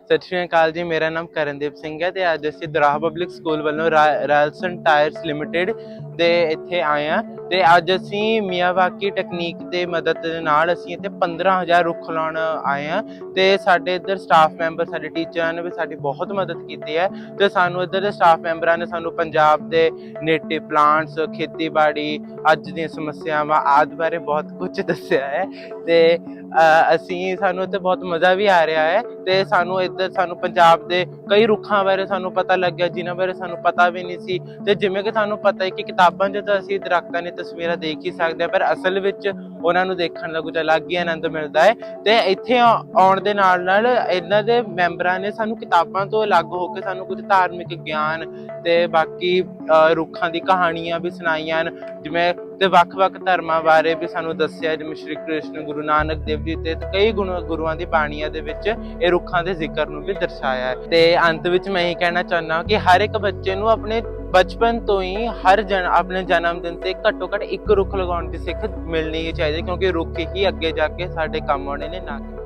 ਸਤਿ ਸ਼੍ਰੀ ਅਕਾਲ ਜੀ, ਮੇਰਾ ਨਾਮ ਕਰਨਦੀਪ ਸਿੰਘ ਹੈ ਤੇ ਅੱਜ ਅਸੀਂ ਦਰਾਹ ਪਬਲਿਕ ਸਕੂਲ ਵੱਲੋਂ ਰੈਲਸਨ ਟਾਇਰਸ ਲਿਮਟਿਡ ਦੇ ਇੱਥੇ ਆਏ ਆ ਤੇ ਅੱਜ ਅਸੀਂ ਮਿਆਵਾਕੀ ਟੈਕਨੀਕ ਦੇ ਮਦਦ ਦੇ ਨਾਲ ਅਸੀਂ ਇੱਥੇ 15000 ਰੁੱਖ ਲਾਉਣ ਆਏ ਆ ਤੇ ਸਾਡੇ ਇੱਧਰ ਸਟਾਫ ਮੈਂਬਰ ਸਾਡੇ ਟੀਚਰਾਂ ਨੇ ਵੀ ਸਾਡੀ ਬਹੁਤ ਮਦਦ ਕੀਤੀ ਹੈ ਤੇ ਸਾਨੂੰ ਇੱਧਰ ਦੇ ਸਟਾਫ ਮੈਂਬਰਾਂ ਨੇ ਸਾਨੂੰ ਪੰਜਾਬ ਦੇ ਨੇਟਿਵ ਪਲਾਂਟਸ ਖੇਤੀਬਾੜੀ, ਅੱਜ ਦੀਆਂ ਸਮੱਸਿਆਵਾਂ ਆਦਿ ਬਾਰੇ ਬਹੁਤ ਕੁਝ ਦੱਸਿਆ ਹੈ ਤੇ ਅਸੀਂ ਸਾਨੂੰ ਇੱਥੇ ਬਹੁਤ ਮਜ਼ਾ ਵੀ ਆ ਰਿਹਾ ਹੈ ਤੇ ਸਾਨੂੰ ਇੱਧਰ ਸਾਨੂੰ ਪੰਜਾਬ ਦੇ ਕਈ ਰੁੱਖਾਂ ਬਾਰੇ ਸਾਨੂੰ ਪਤਾ ਲੱਗਿਆ, ਜਿਨ੍ਹਾਂ ਬਾਰੇ ਸਾਨੂੰ ਪਤਾ ਵੀ ਨਹੀਂ ਸੀ ਤੇ ਜਿਵੇਂ ਕਿ ਤੁਹਾਨੂੰ ਪਤਾ ਹੈ ਕਿ ਕਿਤਾਬ 'ਚ ਤਾਂ ਅਸੀਂ ਦਰਖਤਾਂ ਦੀ ਤਸਵੀਰਾਂ ਦੇਖ ਹੀ ਸਕਦੇ ਹਾਂ, ਪਰ ਅਸਲ ਵਿੱਚ ਉਹਨਾਂ ਨੂੰ ਦੇਖਣ ਦਾ ਕੁਝ ਅਲੱਗ ਹੀ ਆਨੰਦ ਮਿਲਦਾ ਹੈ। ਤੇ ਇੱਥੇ ਆਉਣ ਦੇ ਨਾਲ ਨਾਲ ਇਹਨਾਂ ਦੇ ਮੈਂਬਰਾਂ ਨੇ ਸਾਨੂੰ ਕਿਤਾਬਾਂ ਤੋਂ ਅਲੱਗ ਹੋ ਕੇ ਸਾਨੂੰ ਕੁਝ ਧਾਰਮਿਕ ਗਿਆਨ ਤੇ ਬਾਕੀ ਰੁੱਖਾਂ ਦੀ ਕਹਾਣੀਆਂ ਵੀ ਸੁਣਾਈਆਂ ਹਨ। ਜਿਵੇਂ ਤੇ ਵੱਖ-ਵੱਖ ਧਰਮਾਂ ਬਾਰੇ ਵੀ ਸਾਨੂੰ ਦੱਸਿਆ, ਜਿਵੇਂ ਸ਼੍ਰੀ ਕ੍ਰਿਸ਼ਨ ਗੁਰੂ ਨਾਨਕ ਦੇਵ ਜੀ ਤੇ ਕਈ ਗੁਣ- ਗੁਰੂਆਂ ਦੀ ਬਾਣੀਆਂ ਦੇ ਵਿੱਚ ਇਹ ਰੁੱਖਾਂ ਦੇ ਜ਼ਿਕਰ ਨੂੰ ਵੀ ਦਰਸਾਇਆ ਹੈ। ਤੇ ਅੰਤ ਵਿੱਚ ਮੈਂ ਇਹ ਕਹਿਣਾ ਚਾਹੁੰਦਾ ਕਿ ਹਰ ਇੱਕ ਬੱਚੇ ਨੂੰ ਆਪਣੇ ਬਚਪਨ ਤੋਂ ਹੀ ਹਰ ਜਨ ਆਪਣੇ ਜਨਮ ਦਿਨ ਤੇ ਘੱਟੋ ਘੱਟ ਇੱਕ ਰੁੱਖ ਲਗਾਉਣ ਦੀ ਸਿੱਖ ਮਿਲਣੀ ਹੀ ਚਾਹੀਦੀ ਕਿਉਂਕਿ ਰੁੱਖ ਹੀ ਅੱਗੇ ਜਾ ਕੇ ਸਾਡੇ ਕੰਮ ਆਉਣੇ ਨੇ, ਨਾ ਕਿ